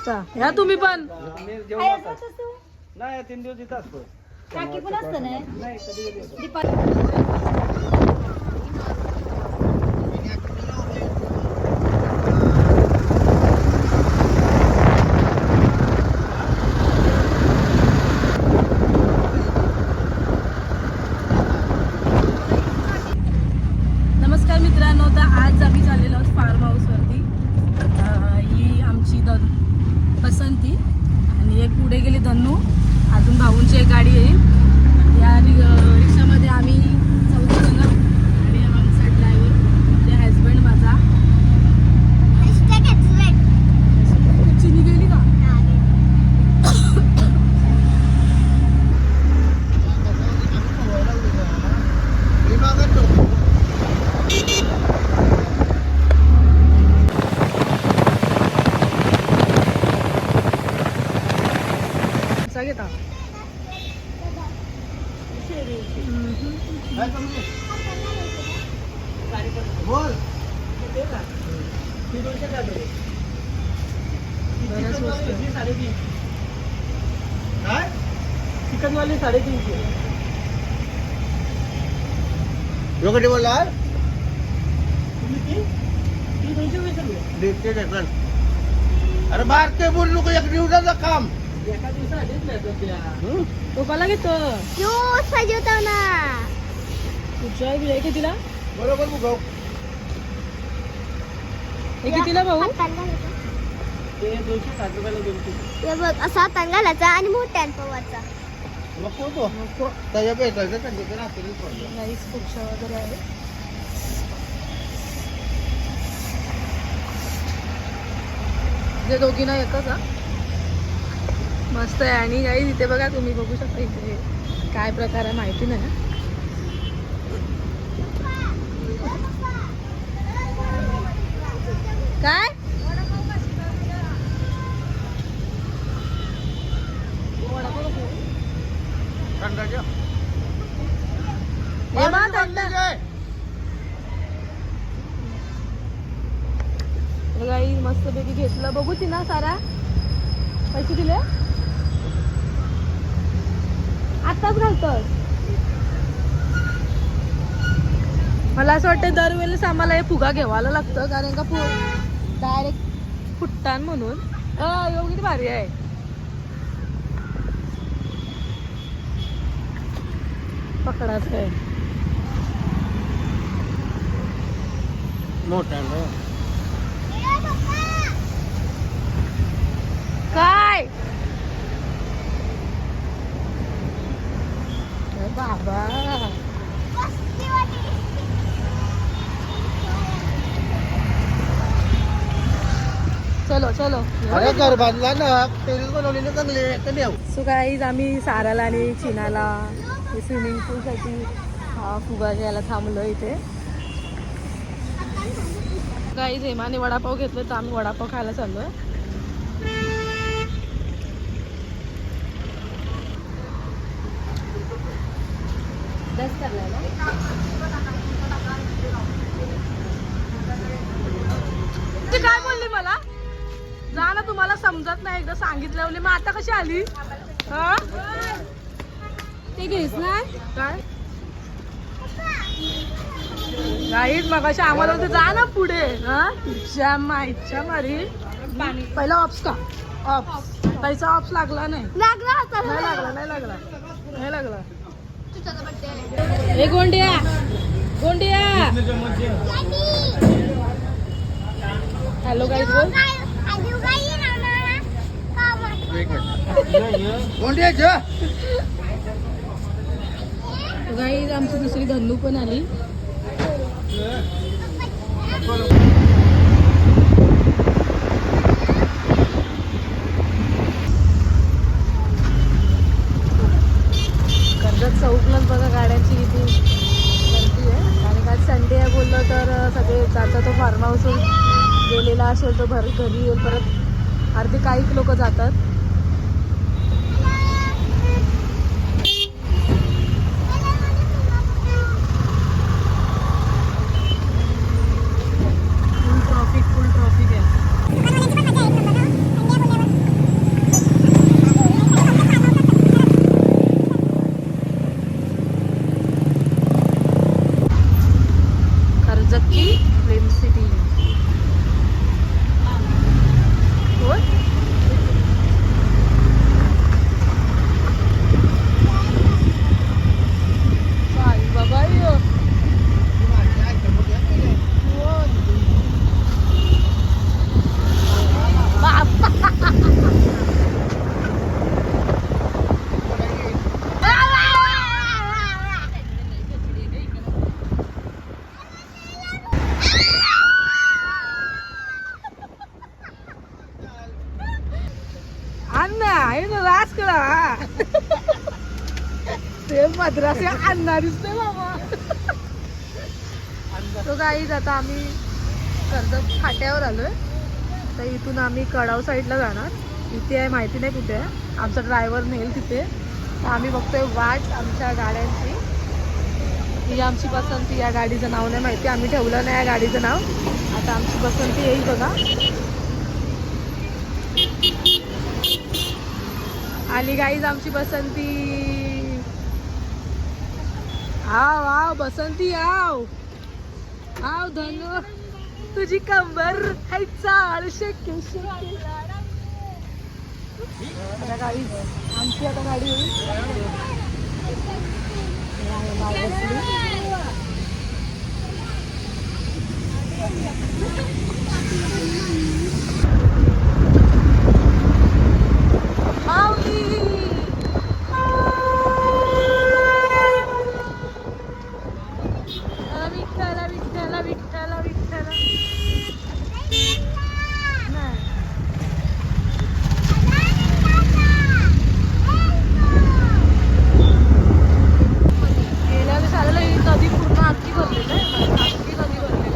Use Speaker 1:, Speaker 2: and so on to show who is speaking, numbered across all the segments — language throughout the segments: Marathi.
Speaker 1: नाश्ता या तुम्ही पण?
Speaker 2: नाही तीन दिवस इथं असतो
Speaker 3: काकी पण असतं ना?
Speaker 2: नाही कधी कधी असतो.
Speaker 3: दीपा
Speaker 1: नमस्कार मित्रांनो तर आज आम्ही चाललेलो आहोत फार्म हाऊसवरती अं, ही आमची दन पसंती आणि एक पुढे गेली धन्नू अजून भाऊंची एक गाडी येईल या रि- अं, रिक्षामध्ये आम्ही चौघ जण आणि आमचा ड्रायव्हर म्हणजे हजबंड माझा चिनी गेली का असा घेता
Speaker 2: बोल.
Speaker 1: बऱ्याच वस्तू आहेत.
Speaker 2: साडेतीन काय चिकनवाली साडेतीनशे बोलला अरे बार ते बोल नको एक दिवसाचं काम. हं?
Speaker 1: टोपाला घेतो. कुठच्या बिल आहे कितीला
Speaker 2: बरोबर
Speaker 1: हे कितीला भाऊ?
Speaker 2: ते दोनशे साठ रुपयाला दोनशे
Speaker 4: हे बघ असा घालायचा आणि मोठ्यान पवाचा
Speaker 2: नको तो. त्याच्या भेटायचं त्यांच्याकडे
Speaker 1: वगैरे आहे. जे दोघींना येतं का मस्त आहे. आणि काही इथे बघा तुम्ही बघू शकता इथे काय प्रकार आहे माहिती नाही काय? काही मस्त पैकी घेतलं. बघूची ना सारा. पैसे दिले? आताच घालतोस. मला असं वाटतं दरवेळेस आम्हाला हे फुगा घ्यावायला लागतं कारण का फु डायरेक्ट फुटतान म्हणून. एवढी भारी आहे. पकडाच आहे
Speaker 2: मोठा
Speaker 1: काय? अरे बाबा. चलो चलो.
Speaker 2: अरे घर बांधला ना बनवलेले चांगले तर देव
Speaker 1: सो गाईज आम्ही साराला आणि चिनाला स्विमिंग पूलसाठी हा फुगा घ्यायला थांबलो इथे. गाईज हेमाने वडापाव घेतलं तर आम्ही वडापाव खायला चाललोय. ती आता कशी आली? हा? ते घेस ना? काय? गाईत मग आम्हाला होतं जा ना पुढे. हा? इच्छा माईच्या मारी. पहिला ऑप्स का? ऑप्स त्याचा ऑप्स लागला नाही.
Speaker 4: लागला
Speaker 1: नाही लागला नाही लागला. नाही लागला. ए गोंडिया! गोंडिया! हॅलो गाईज बोल. गाईज आमची दुसरी धंदू पण आली. कर्जत चौकलाच बघा गाड्यांची किती गर्दी आहे. आणि काल संडे आहे बोललं तर सगळे जातात तो फार्म हाऊसवर गेलेला असेल तो भर घरी येईल परत अर्धे काहीक लोक जातात. हे मद्रासी अण्णा बाबा तो गाईज आता आम्ही कर्जत फाट्यावर आलोय. तर इथून आम्ही कडाव साईडला जाणार. इथे आहे माहिती नाही कुठे आहे. आमचा ड्रायव्हर नेल तिथे. तर आम्ही बघतोय वाट आमच्या गाड्यांची. ही आमची पसंती या गाडीचं नाव नाही माहिती. आम्ही ठेवलं नाही या गाडीचं नाव. आता आमची पसंती येईल बघा. आली गाईज आमची पसंती. आव आव बसंती आव. आव धनु तुझी कंबर हाय चाल शक्य शक्य. गाडी आमची आता गाडी होईल हे आहे माय बसली. माऊली विठ्ठला विठ्ठला विठ्ठला विठ्ठला नाही. गेल्या वेळेस आलेलं ही नदी पूर्ण अख्खी भरली नाही अख्खी नदी भरली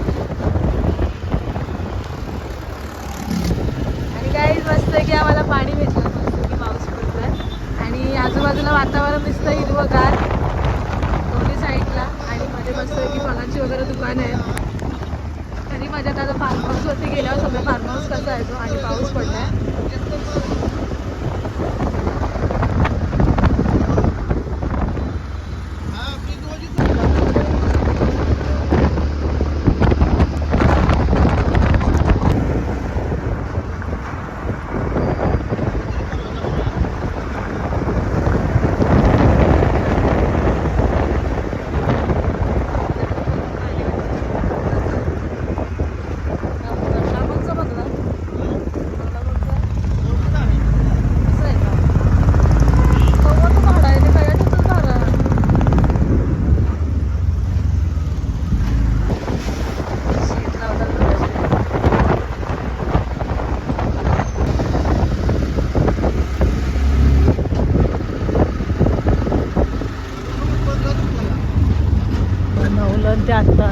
Speaker 1: आणि काही मस्त की आम्हाला पाणी भेटलं मस्त की पाऊस पडतोय आणि आजूबाजूला वातावरण दिसतं हिरवंगार दोन्ही साईडला आणि मध्ये मस्त की फळांची वगैरे दुकान आहे. तरी माझ्या आता फार्म हाऊसवरती गेल्यावर सगळं फार्म हाऊस कसं आहे तो आणि पाऊस पडला आहे बघलं कसं आहे का कव्वाचं झाड आहे ते कयाच्याचं झाड आहे शीत लावतात थोडेसे. बनवलं ते आत्ता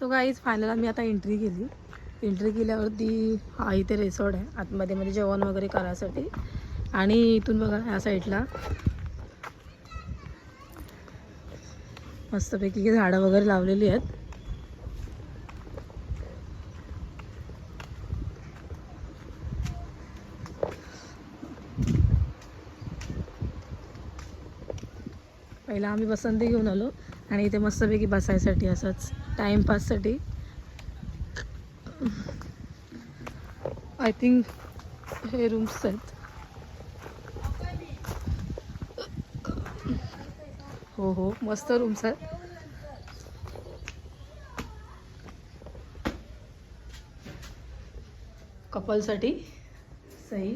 Speaker 1: सो गाईज फायनल आम्ही आता एंट्री केली. एंट्री केल्यावरती हा इथे रिसॉर्ट आहे. आतमध्ये मध्ये जेवण वगैरे करायसाठी. आणि इथून बघा ह्या साईडला मस्तपैकी झाडं वगैरे लावलेली आहेत. पहिला आम्ही बसंती घेऊन आलो. आणि इथे मस्तपैकी बसायसाठी असंच टाईमपाससाठी आय थिंक हे रूम्स आहेत. हो हो मस्त रूम्स आहेत. कपलसाठी सही.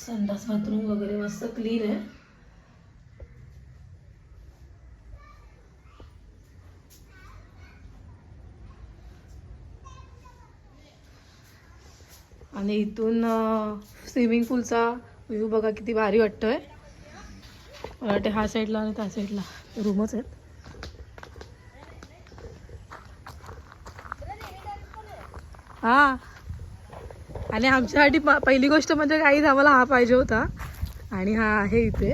Speaker 1: संडास बाथरूम वगैरे मस्त क्लीन आहे. आणि इथून स्विमिंग पूलचा व्ह्यू बघा किती भारी वाटतोय. मला वाटते हा साईडला आणि त्या साईडला रूमच आहेत. हा. आणि आमच्यासाठी पहिली गोष्ट म्हणजे काहीच आम्हाला हा पाहिजे होता. आणि हा आहे इथे.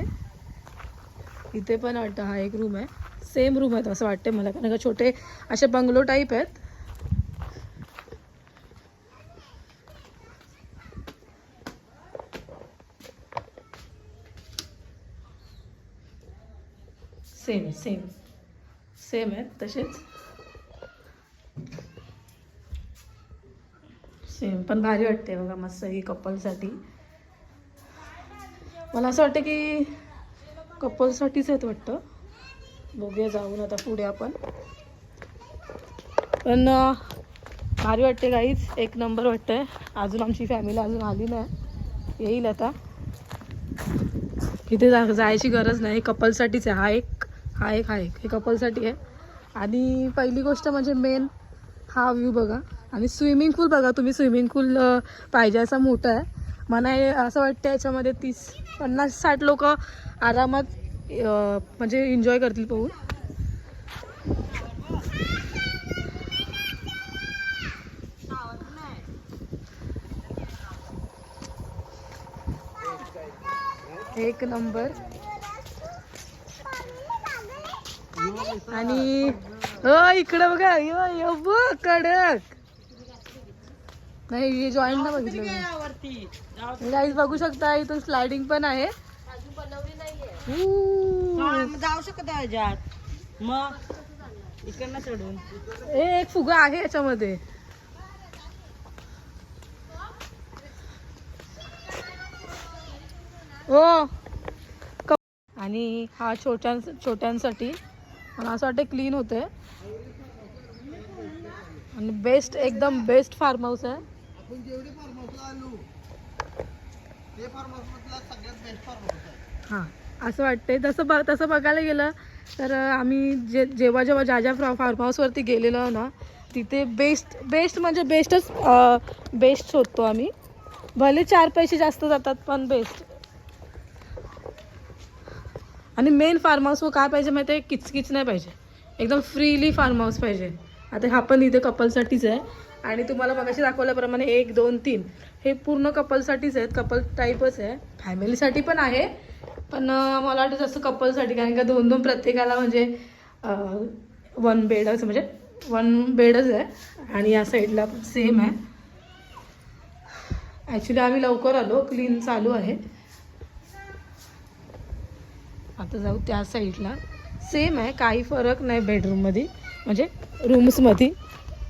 Speaker 1: इथे पण वाटतं हा एक रूम आहे. सेम रूम आहेत असं वाटते मला कारण का छोटे असे बंगलो टाईप आहेत. Same same. सेम आहेत तसेच. सेम पण भारी वाटते बघा मस्त ही कपलसाठी मला असं वाटतं की कपलसाठीच आहेत वाटतं. बघूया जाऊन आता पुढे आपण. पण भारी वाटते काहीच एक नंबर वाटतंय. अजून आमची फॅमिली अजून आली नाही. येईल आता. इथे जा जायची गरज नाही. कपलसाठीच आहे. हा एक हा एक हा एक. हे कपलसाठी आहे. आणि पहिली गोष्ट म्हणजे मेन हा व्ह्यू बघा. आणि स्विमिंग पूल बघा तुम्ही. स्विमिंग पूल पाहिजे असा मोठा आहे. मला असं वाटतं याच्यामध्ये तीस पन्नास साठ लोक आरामात म्हणजे एन्जॉय करतील पाहून. एक नंबर. आणि हो इकडं बघा यो यो बघ कडक. नाही हे जॉईंट ना बघितलं गाईज बघू शकता इथून स्लायडिंग पण आहे.
Speaker 2: जाऊ शकत याच्यात. मग इकडनं चढून.
Speaker 1: ए, एक फुगा आहे याच्यामध्ये. ओ. क- आणि हा छोट्यां छोट्यांसाठी मला असं वाटतं क्लीन होते आणि बेस्ट एकदम बेस्ट फार्म हाऊस आहे.
Speaker 2: आपण जेवढे फार्म हाऊसला आलो ते फार्म हाऊस मधला सगळ्यात बेस्ट फार्म हाऊस आहे.
Speaker 1: हां असं वाटतंय. तसं ब तसं बघायला गेलं तर आम्ही जे जेव्हा जेव्हा ज्या ज्या फ्रा फार्म हाऊसवरती गेलेलो ना तिथे बेस्ट बेस्ट म्हणजे बेस्टच बेस्ट शोधतो आम्ही. भले चार पैसे जास्त जातात पण बेस्ट आणि मेन फार्म हाऊसवर काय पाहिजे माहिती आहे किचकिच नाही पाहिजे. एकदम फ्रीली फार्म हाऊस पाहिजे. आता हा पण इथे कपलसाठीच आहे. आणि तुम्हाला मगाशी दाखवल्याप्रमाणे एक दोन तीन. हे पूर्ण कपलसाठीच आहेत. कपल टाईपच आहे. फॅमिलीसाठी पण आहे. पण मला वाटतं जसं कपलसाठी कारण का दोन दोन प्रत्येकाला म्हणजे वन बेडच म्हणजे वन बेडच आहे. आणि या साईडला पण सेम आहे. ॲक्च्युली आम्ही लवकर आलो. क्लीन चालू आहे. आता जाऊ त्या साईडला. सेम आहे काही फरक नाही बेडरूममध्ये म्हणजे रूम्समध्ये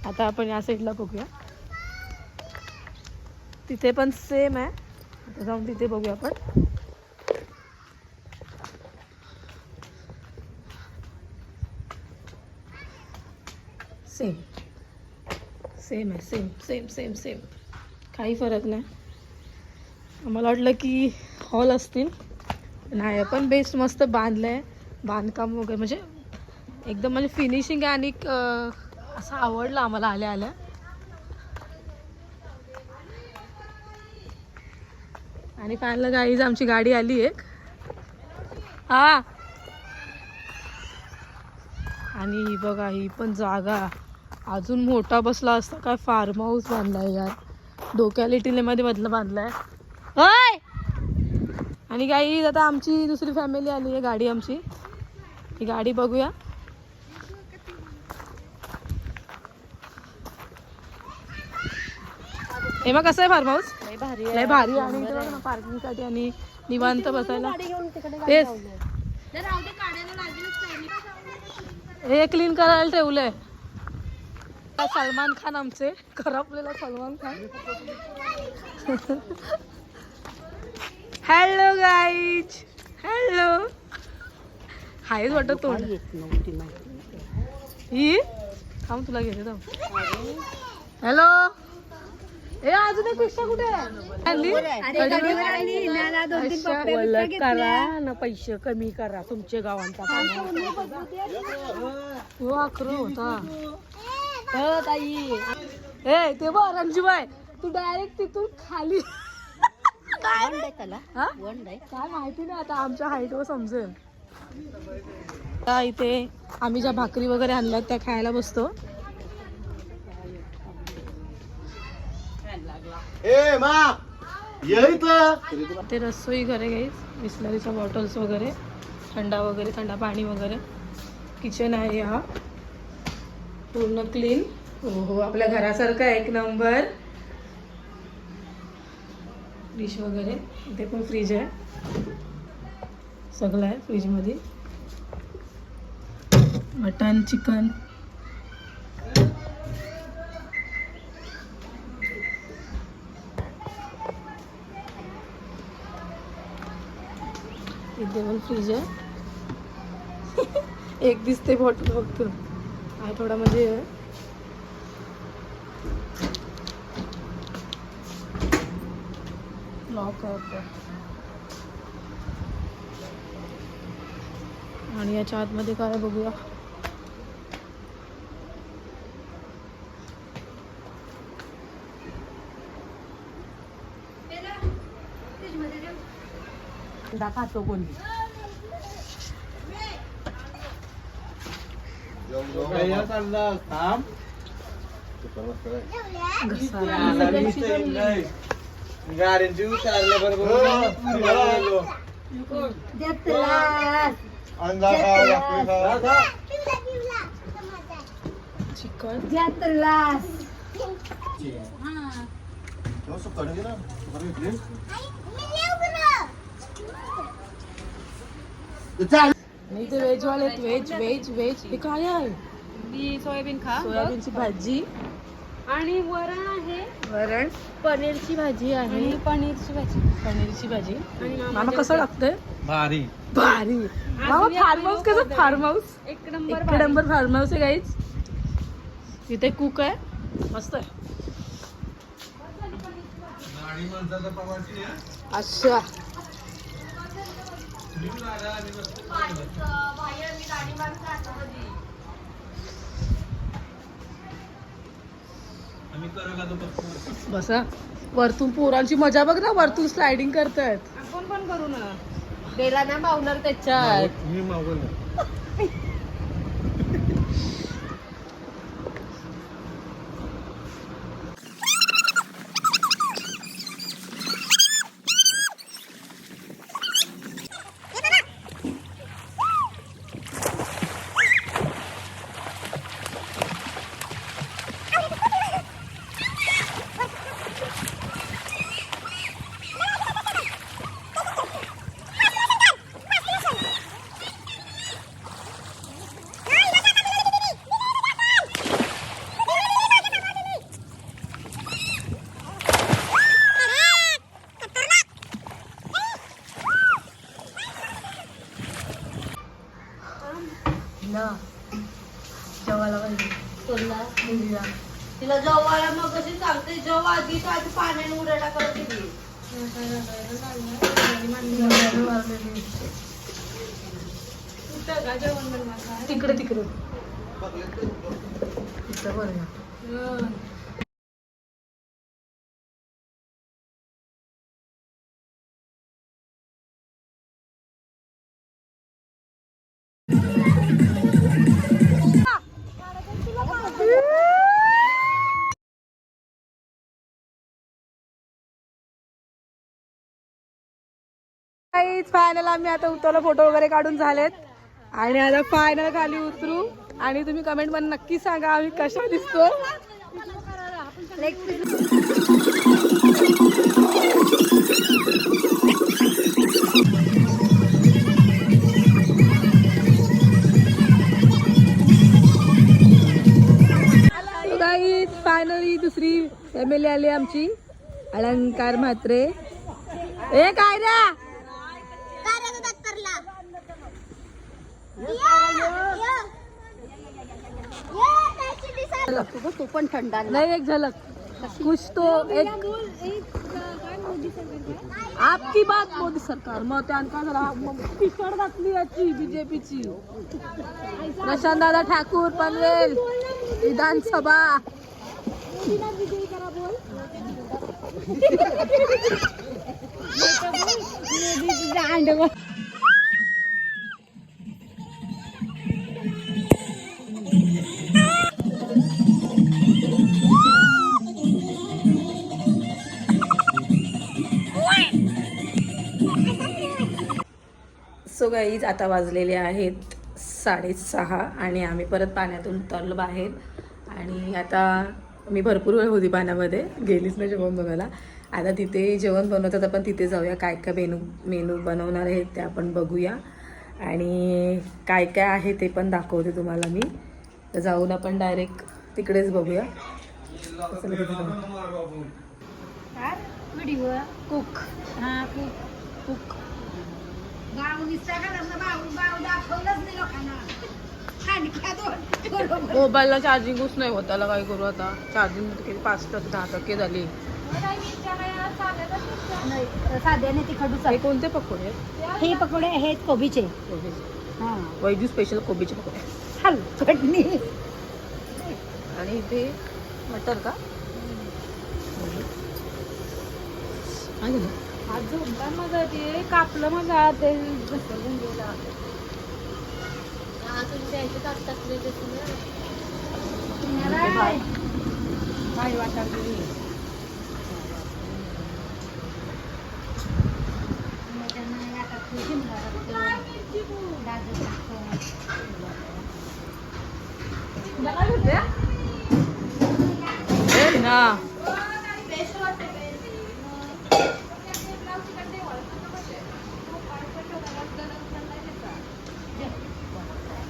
Speaker 1: आता आपण या साईडला बघूया. तिथे पण सेम आहे. आता जाऊन तिथे बघूया आपण. सेम सेम आहे सेम सेम सेम सेम काही फरक नाही. आम्हाला वाटलं की हॉल असतील. नाही पण बेस्ट मस्त बांधलं आहे बांधकाम वगैरे म्हणजे एकदम म्हणजे फिनिशिंग आहे आणि असं आवडलं आम्हाला आल्या आल्या. आणि फायनल गाईज आमची गाडी आली एक. हा. आणि ही बघा ही पण जागा. अजून मोठा बसला असता काय फार्म हाऊस बांधलाय यार. डोक्यालिटीमध्ये मधलं बांधलाय. होय आणि गाई आता आमची दुसरी फॅमिली आली आहे गाडी आमची. ही गाडी बघूया. हे मग कसं आहे फार्म हाऊस लय भारी आणि इथे बघ ना पार्किंगसाठी आणि निवांत बसायला. तेच हे क्लीन करायला ठेवलंय. सलमान खान आमचे. करपलेला Salman Khan. Hello guys hello हायच वाटत तोंड. ही? थांब तुला घेते थांब. हॅलो ए अजून एक रिक्षा कुठे? आली?
Speaker 3: करा
Speaker 1: ना पैसे कमी करा तुमच्या गावांचा हो अकरा होता.
Speaker 3: हो ताई.
Speaker 1: ए ते बघ रणजीबाई तू डायरेक्ट तिथून खाली काय माहिती नाही आता आमच्या हाईटवर समजेल. आता इथे आम्ही ज्या भाकरी वगैरे आणल्यात त्या खायला बसतो. ते रसोई घरे काही बिस्लरीच्या बॉटल्स वगैरे थंडा वगैरे थंडा पाणी वगैरे. किचन आहे हा. पूर्ण क्लीन हो हो आपल्या घरासारखं आहे. एक नंबर डिश वगैरे. इथे पण फ्रीज आहे. सगळं आहे फ्रीजमध्ये. Mutton chicken. इथे पण फ्रीज आहे. एक दिसते बॉटल फक्त हा थोडा म्हणजे लॉक आहे वाटतं. आणि याच्या आतमध्ये काय बघूया. दाखवतो कोणी.
Speaker 2: गाड्यांची उतरल्या बरोबर.
Speaker 1: चिकन व्हेज वाले आहेत व्हेज व्हेज व्हेज हे काय आहे?
Speaker 3: मी सोयाबीन खा.
Speaker 1: सोयाबीनची भाजी.
Speaker 3: आणि वरण आहे
Speaker 1: वरण. पनीरची भाजी आहे.
Speaker 3: पनीरची भाजी.
Speaker 1: पनीरची भाजी. मामा कसं लागतंय?
Speaker 2: भारी.
Speaker 1: भारी. मामा फार्म हाऊस कसं फार्म हाऊस
Speaker 3: एक नंबर
Speaker 1: एक नंबर फार्म हाऊस आहे गाईच इथे कुक आहे. मस्त आहे. अच्छा. बसा. वरतून पोरांची मजा बघ ना वरतून स्लायडिंग करतायत.
Speaker 3: आपण पण करू ना.
Speaker 1: बेला ना मावणार त्याच्यात.
Speaker 2: मी मागवलं
Speaker 1: फायनल आम्ही आता उतरलो फोटो वगैरे काढून झालेत. आणि आता फायनल खाली उतरू. आणि तुम्ही कमेंटमध्ये नक्की सांगा आम्ही कशा दिसतो फायनली दुसरी फॅमिली आली आमची. अलंकार म्हात्रे. ए काय रे?
Speaker 3: तो पण थंडा
Speaker 1: नहीं एक झलक. कुछ तो एक आपकी बात मोदी सरकार. मग त्यांका जरा पिसड घातली याची बीजेपीची. प्रशांत दादा ठाकूर पनवेल विधानसभा. सो गाईज आता वाजलेले आहेत साडेसहा आणि आम्ही परत पाण्यातून उतरलो बाहेर. आणि आता मी भरपूर वेळ होती पाण्यामध्ये गेलीच नाही जेवण बनवायला. आता तिथे जेवण बनवतात आपण तिथे जाऊया. काय काय मेनू मेनू बनवणार आहेत ते आपण बघूया. आणि काय काय आहे ते पण दाखवते तुम्हाला मी. तर जाऊन आपण डायरेक्ट तिकडेच बघूया.
Speaker 3: व्हिडिओ
Speaker 1: कुक
Speaker 3: हा खूप
Speaker 1: कुक मोबाईलला चार्जिंगच नाही होत त्याला काय करू आता? चार्जिंग किती पाच टक्के दहा टक्के झाली.
Speaker 5: साध्याने तिखट
Speaker 1: हे कोणते पकोडे?
Speaker 5: हे पकोडे आहेत कोबीचे. हा.
Speaker 1: वैजू स्पेशल कोबीचे पकोडे.
Speaker 5: हल चटणी.
Speaker 1: आणि इथे मटर का? झालं?
Speaker 5: आज झोपता मजा ते कापलं मजा ते घसरून गेला. भारी वाटायला
Speaker 1: ना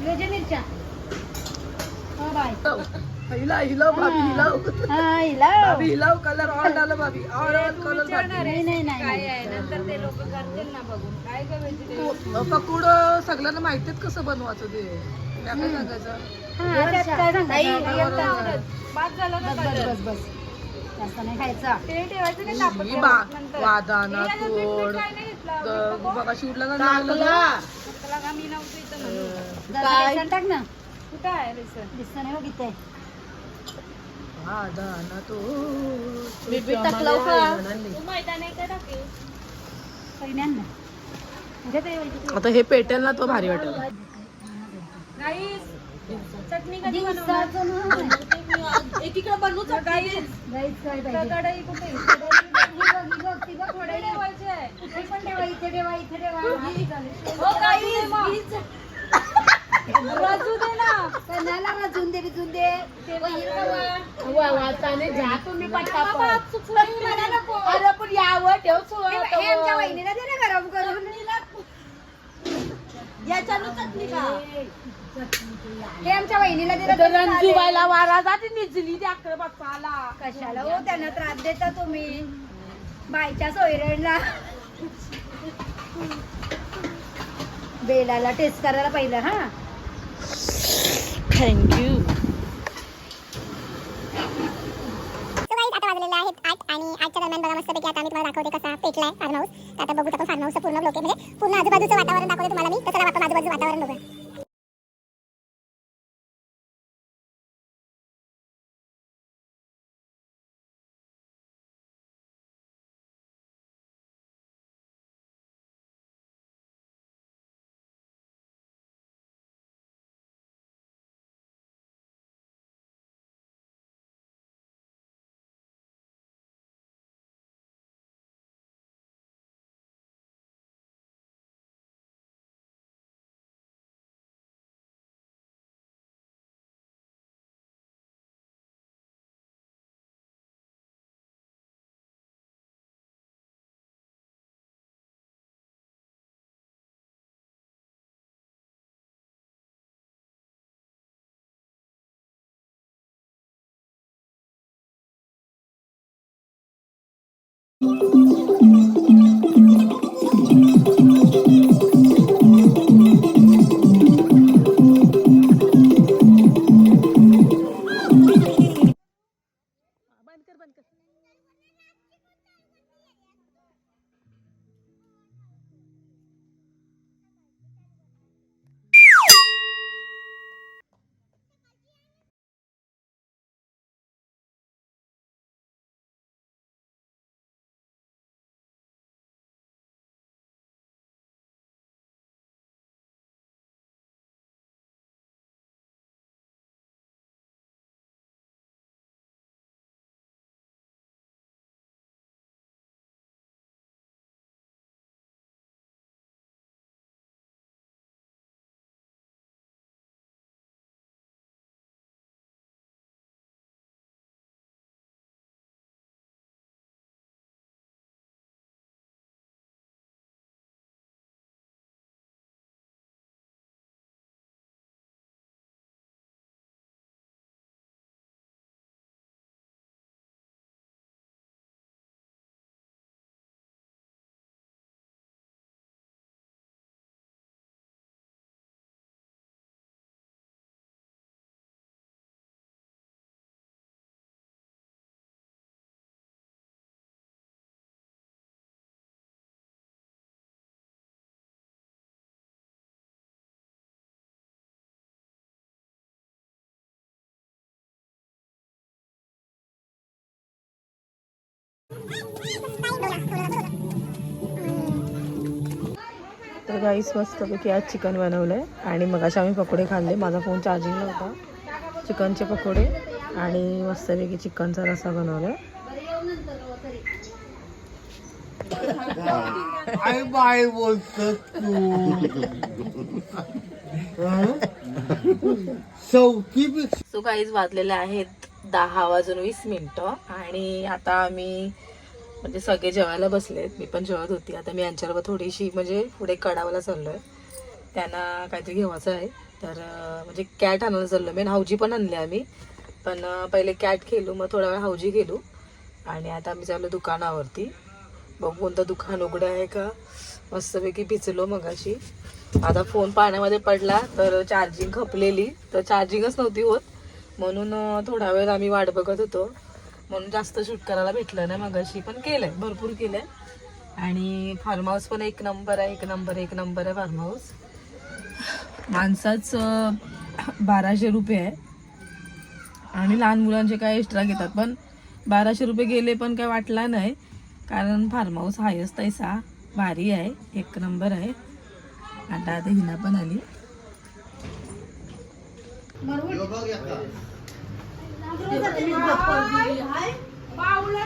Speaker 5: मिरच्या हो बाय.
Speaker 1: हिला हिलाव भाभी हिलाव
Speaker 5: हा हिला.
Speaker 1: भाभी हिलाव कलर ऑल आलं भाभी. ऑल ऑल कलर
Speaker 5: नाही नाही नाही
Speaker 1: काय आहे? नंतर ते लोक करतील ना बघून. काय पकोड सगळ्यांना माहितीच कसं बनवायचं ते. त्या काय सांगायचं
Speaker 5: हा, त्यात काय सांगायचं?
Speaker 1: बरोबर.
Speaker 5: बस बस बस बस. जास्त नाही खायचा.
Speaker 1: ही बा- वादाना तोड बघा. शिवला का लागलं
Speaker 5: जरा टाक ना कुठं आहे बेसन
Speaker 3: का?
Speaker 5: म्हणजे
Speaker 1: आता हे पेटेल ना तो भारी वाटेल
Speaker 5: नाही.
Speaker 3: एकीकडे बनवू चटणी.
Speaker 5: गाईच काय पाहिजे? ही बघ, ही बघ, ती बघ, थोडं ठेव. इथे पण ठेवा, इथे ठेवा, इथे ठेवा.
Speaker 3: हो, guys, please.
Speaker 5: कणाला रचून दे, बिचून दे. ते बघ, हे बघ.
Speaker 3: अरे पण यावं ठेव
Speaker 5: हे हे आमच्या वहिनीला दे ना गरम करून.
Speaker 3: याच्यानं चटणी का
Speaker 5: हे आमच्या वहिनीला दे ना
Speaker 3: रंजूबाईला वारा जाते निजली त्या अकरा
Speaker 5: कशाला हो त्यांना त्रास देता तुम्ही? बायच्या सोयऱ्यांना. बेलाला टेस्ट करायला पहिलं हा.
Speaker 1: थँक्यू
Speaker 4: So guys, आता वाजलेले आहेत आठ आणि आठच्या दरम्यान बघा मस्तपैकी आता मी तुम्हाला दाखवते कसा पेटलाय फार्म हाऊस आता बघू आपण फार्म हाऊस पूर्ण ब्लॉक म्हणजे पूर्ण आजूबाजूचं वातावरण दाखवते तुम्हाला मी. कसं चला आपण आजूबाजूचं वातावरण बघा Música
Speaker 1: तर गाईस मस्तपैकी आज चिकन बनवलं आहे आणि मग आम्ही पकोडे खाल्ले. माझा फोन चार्जिंगला होता. चिकनचे पकोडे आणि मस्तपैकी चिकनचा रसा बनवला
Speaker 2: आई बाय बोलत
Speaker 1: सो काहीच वाजलेले आहेत दहा वाजून वीस मिनटं. आणि आता आम्ही म्हणजे सगळे जेवायला बसलेत मी पण जेवत होती. आता मी यांच्याबरोबर थोडीशी म्हणजे पुढे कडावाला चाललो आहे त्यांना काहीतरी घेवायचं आहे. तर म्हणजे कॅट आणायला चाललो मी हाऊजी पण आणली आम्ही. पण पहिले कॅट खेळू मग थोडा वेळ हाऊजी गेलो आणि आता आम्ही चाललो दुकानावरती. बघू कोणतं दुकान उघडं आहे का. मस्तपैकी भिजलो मगाशी. आता फोन पाण्यामध्ये पडला तर चार्जिंग खपलेली. तर चार्जिंगच नव्हती होत. म्हणून थोडा वेळ आम्ही वाट बघत होतो. म्हणून जास्त शूट करायला भेटलं नाही मगाशी पण केलंय भरपूर केलंय. आणि फार्म हाऊस पण एक नंबर आहे एक नंबर एक नंबर आहे फार्म हाऊस माणसाचं बाराशे रुपये आहे. आणि लहान मुलांचे काय एक्स्ट्रा घेतात पण बाराशे रुपये गेले पण काय वाटला नाही. कारण फार्म हाऊस हायस्ट तैसा भारी आहे एक नंबर आहे. आता आता हिना पण आली.
Speaker 2: बघ एका.
Speaker 3: बावला